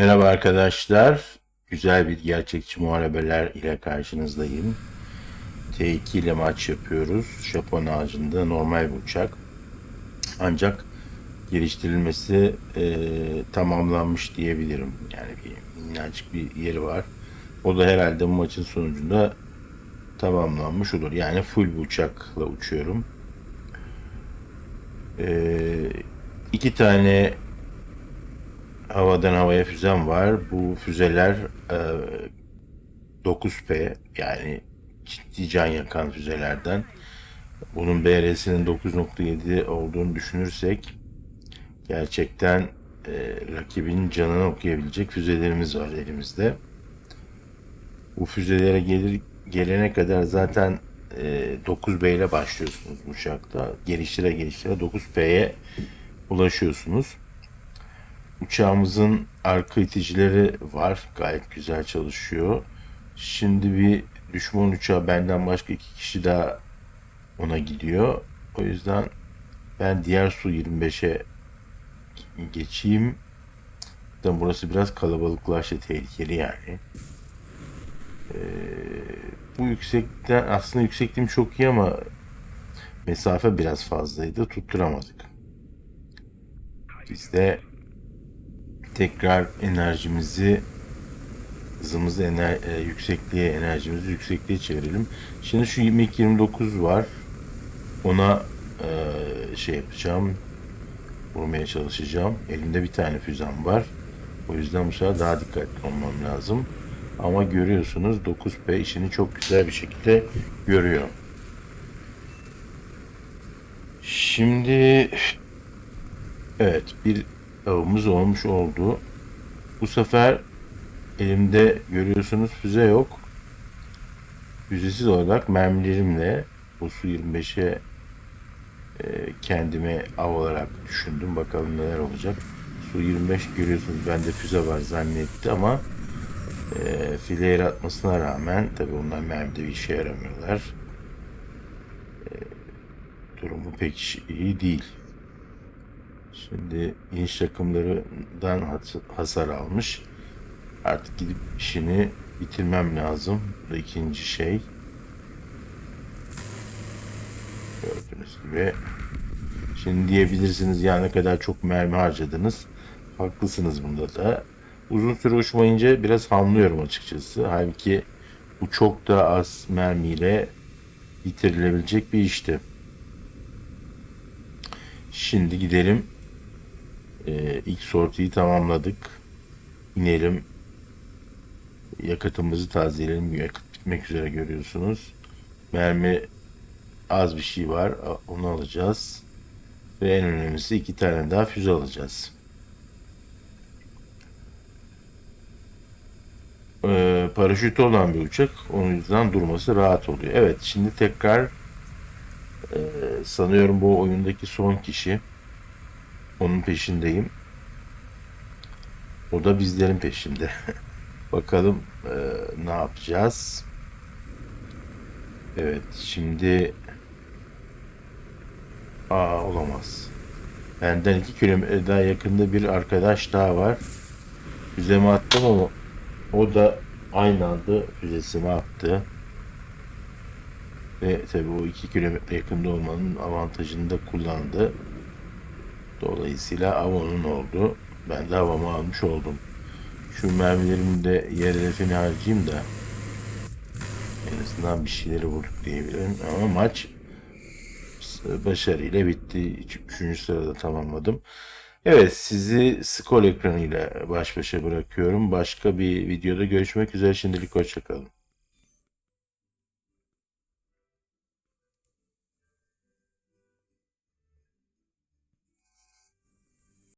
Merhaba arkadaşlar. Güzel bir gerçekçi muharebeler ile karşınızdayım. T2 ile maç yapıyoruz. Japon ağacında normal bir uçak. Ancak geliştirilmesi e, tamamlanmış diyebilirim. Yani bir minnacık bir yeri var. O da herhalde bu maçın sonucunda tamamlanmış olur. Yani full bir uçakla uçuyorum. E, iki tane havadan havaya füzem var. Bu füzeler e, 9P yani ciddi can yakan füzelerden. Bunun BR'sinin 9.7 olduğunu düşünürsek gerçekten e, rakibin canını okuyabilecek füzelerimiz var elimizde. Bu füzelere gelir gelene kadar zaten e, 9B ile başlıyorsunuz uçakta. Geliştire geliştire 9P'ye ulaşıyorsunuz. Uçağımızın arka iticileri var. Gayet güzel çalışıyor. Şimdi bir düşman uçağı benden başka iki kişi daha ona gidiyor. O yüzden ben diğer Su 25'e geçeyim. Zaten burası biraz kalabalıklaştı, tehlikeli yani. Ee, bu yüksekten aslında yüksekliğim çok iyi ama mesafe biraz fazlaydı. Tutturamadık. Biz de tekrar enerjimizi hızımızı ener, e, yüksekliğe enerjimizi yüksekliğe çevirelim. Şimdi şu MiG-29 var. Ona e, şey yapacağım. Vurmaya çalışacağım. Elimde bir tane füzem var. O yüzden bu sefer daha dikkatli olmam lazım. Ama görüyorsunuz 9P işini çok güzel bir şekilde görüyor. Şimdi evet bir avımız olmuş oldu. Bu sefer elimde görüyorsunuz füze yok. Füzesiz olarak mermilerimle bu su 25'e e, kendime av olarak düşündüm. Bakalım neler olacak. Su 25 görüyorsunuz bende füze var zannetti ama e, file atmasına rağmen tabi onlar mermide bir işe yaramıyorlar. E, durumu pek iyi değil. Şimdi iniş takımlarından has- hasar almış. Artık gidip işini bitirmem lazım. Bu ikinci şey. Gördüğünüz gibi. Şimdi diyebilirsiniz ya ne kadar çok mermi harcadınız. Haklısınız bunda da. Uzun süre uçmayınca biraz hamlıyorum açıkçası. Halbuki bu çok da az mermiyle bitirilebilecek bir işti. Şimdi gidelim. Ee, ilk sortiyi tamamladık. İnelim. Yakıtımızı tazeleyelim. Yakıt bitmek üzere görüyorsunuz. Mermi az bir şey var. Onu alacağız. Ve en önemlisi iki tane daha füze alacağız. Ee, paraşütü olan bir uçak. Onun yüzden durması rahat oluyor. Evet şimdi tekrar e, sanıyorum bu oyundaki son kişi. Onun peşindeyim. O da bizlerin peşinde. Bakalım e, ne yapacağız. Evet şimdi Aa olamaz. Benden iki kilometre daha yakında bir arkadaş daha var. Füzemi attım ama o da aynı anda füzesini attı. Ve tabii o iki kilometre yakında olmanın avantajını da kullandı. Dolayısıyla av onun oldu. Ben de havamı almış oldum. Şu mermilerimi de yer hedefine harcayayım da en azından bir şeyleri vurduk diyebilirim. Ama maç başarıyla bitti. Üçüncü sırada tamamladım. Evet sizi skor ekranıyla baş başa bırakıyorum. Başka bir videoda görüşmek üzere. Şimdilik hoşçakalın.